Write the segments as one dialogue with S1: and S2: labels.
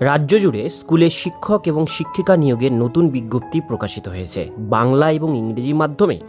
S1: রাজ্য জুড়ে স্কুলে শিক্ষক এবং শিক্ষিকা নিয়োগের নতুন বিজ্ঞপ্তি প্রকাশিত হয়েছে। বাংলা এবং ইংরেজি মাধ্যমে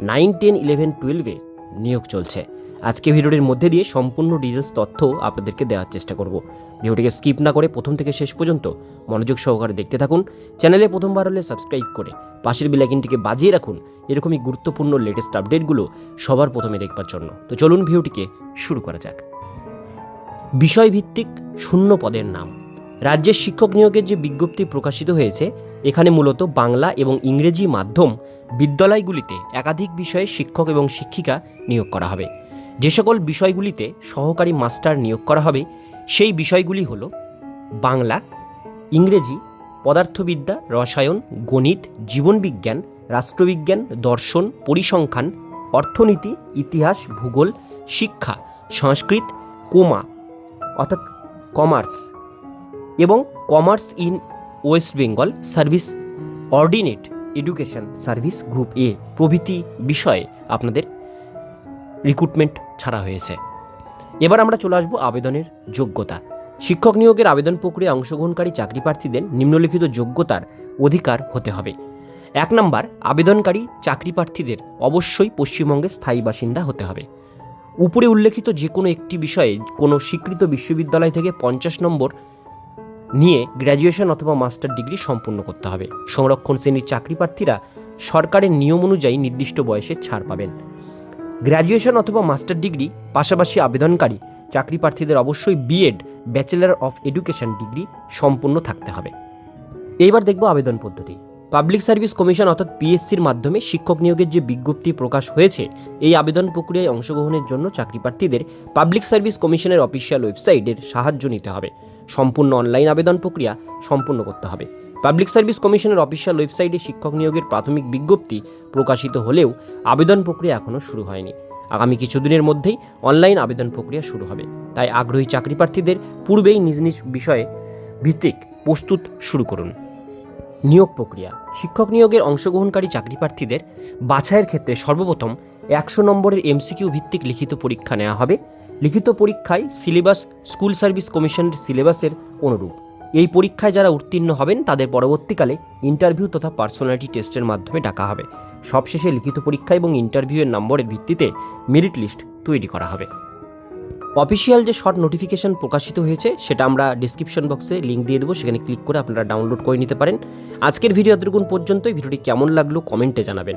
S1: নাইন, টেন, ইলেভেন, টুয়েলভে নিয়োগ চলছে। আজকে ভিডিওটির মধ্যে দিয়ে সম্পূর্ণ ডিটেলস তথ্য আপনাদেরকে দেওয়ার চেষ্টা করব। ভিডিওটিকে স্কিপ না করে প্রথম থেকে শেষ পর্যন্ত মনোযোগ সহকারে দেখতে থাকুন। চ্যানেলে প্রথমবার হলে সাবস্ক্রাইব করে পাশের বেলাইকিনটিকে বাজিয়ে রাখুন। এরকমই গুরুত্বপূর্ণ লেটেস্ট আপডেটগুলো সবার প্রথমে দেখবার জন্য। তো চলুন ভিডিওটিকে শুরু করা যাক। বিষয়ভিত্তিক শূন্য পদের নাম। রাজ্যের শিক্ষক নিয়োগের যে বিজ্ঞপ্তি প্রকাশিত হয়েছে, এখানে মূলত বাংলা এবং ইংরেজি মাধ্যম বিদ্যালয়গুলিতে একাধিক বিষয়ে শিক্ষক এবং শিক্ষিকা নিয়োগ করা হবে। যে সকল বিষয়গুলিতে সহকারী মাস্টার নিয়োগ করা হবে, সেই বিষয়গুলি হলো বাংলা, ইংরেজি, পদার্থবিদ্যা, রসায়ন, গণিত, জীবনবিজ্ঞান, রাষ্ট্রবিজ্ঞান, দর্শন, পরিসংখ্যান, অর্থনীতি, ইতিহাস, ভূগোল, শিক্ষা, সংস্কৃত, কোমা, অর্থাৎ কমার্স। এবং commerce in West Bengal service ordinate education service group A প্রভৃতি বিষয়ে আপনাদের রিক্রুটমেন্ট ছাড়া হয়েছে। এবার আমরা চলে আসব আবেদনের যোগ্যতা। শিক্ষক নিয়োগের আবেদন প্রক্রিয়ায় অংশগ্রহণকারী চাকরি প্রার্থীদের নিম্নলিখিত যোগ্যতার অধিকার হতে হবে। এক নম্বর, আবেদনকারী চাকরি প্রার্থীদের অবশ্যই পশ্চিমবঙ্গের স্থায়ী বাসিন্দা হতে হবে। উপরে উল্লেখিত যে কোনো একটি বিষয়ে কোনো স্বীকৃত বিশ্ববিদ্যালয় থেকে পঞ্চাশ নম্বর নিয়ে গ্র্যাজুয়েশন অথবা মাস্টার ডিগ্রি সম্পূর্ণ করতে হবে। সংরক্ষণ শ্রেণির চাকরি প্রার্থীরা সরকারের নিয়ম অনুযায়ী নির্দিষ্ট বয়সে ছাড় পাবেন। গ্র্যাজুয়েশন অথবা মাস্টার ডিগ্রি পাশাপাশি আবেদনকারী চাকরি প্রার্থীদের অবশ্যই BEd bachelor of education degree সম্পূর্ণ থাকতে হবে। এইবার দেখব আবেদন পদ্ধতি। পাবলিক সার্ভিস কমিশন অর্থাৎ পিএসসির মাধ্যমে শিক্ষক নিয়োগের যে বিজ্ঞপ্তি প্রকাশ হয়েছে, এই আবেদন প্রক্রিয়ায় অংশগ্রহণের জন্য চাকরি প্রার্থীদের পাবলিক সার্ভিস কমিশনের অফিসিয়াল ওয়েবসাইটের সাহায্য নিতে হবে। সম্পূর্ণ অনলাইন আবেদন প্রক্রিয়া সম্পূর্ণ করতে হবে। পাবলিক সার্ভিস কমিশনের অফিসিয়াল ওয়েবসাইটে শিক্ষক নিয়োগের প্রাথমিক বিজ্ঞপ্তি প্রকাশিত হলেও আবেদন প্রক্রিয়া এখনও শুরু হয়নি। আগামী কিছুদিনের মধ্যেই অনলাইন আবেদন প্রক্রিয়া শুরু হবে। তাই আগ্রহী চাকরি প্রার্থীদের পূর্বেই নিজ নিজ বিষয়ে ভিত্তিক প্রস্তুত শুরু করুন। নিয়োগ প্রক্রিয়া। শিক্ষক নিয়োগের অংশগ্রহণকারী চাকরি প্রার্থীদের বাছাইয়ের ক্ষেত্রে সর্বপ্রথম একশো নম্বরের এমসিকিউ ভিত্তিক লিখিত পরীক্ষা নেওয়া হবে। লিখিত পরীক্ষায় সিলেবাস স্কুল সার্ভিস কমিশনের সিলেবাসের অনুরূপ। এই পরীক্ষায় যারা উত্তীর্ণ হবেন, তাদের পরবর্তীকালে ইন্টারভিউ তথা পার্সোনালিটি টেস্টের মাধ্যমে ডাকা হবে। সবশেষে লিখিত পরীক্ষা এবং ইন্টারভিউয়ের নম্বরের ভিত্তিতে মেরিট লিস্ট তৈরি করা হবে। অফিসিয়াল যে শর্ট নোটিফিকেশন প্রকাশিত হয়েছে, সেটা আমরা ডিসক্রিপশন বক্সে লিঙ্ক দিয়ে দেবো, সেখানে ক্লিক করে আপনারা ডাউনলোড করে নিতে পারেন। আজকের ভিডিও এতটুকুন পর্যন্তই। ভিডিওটি কেমন লাগল কমেন্টে জানাবেন।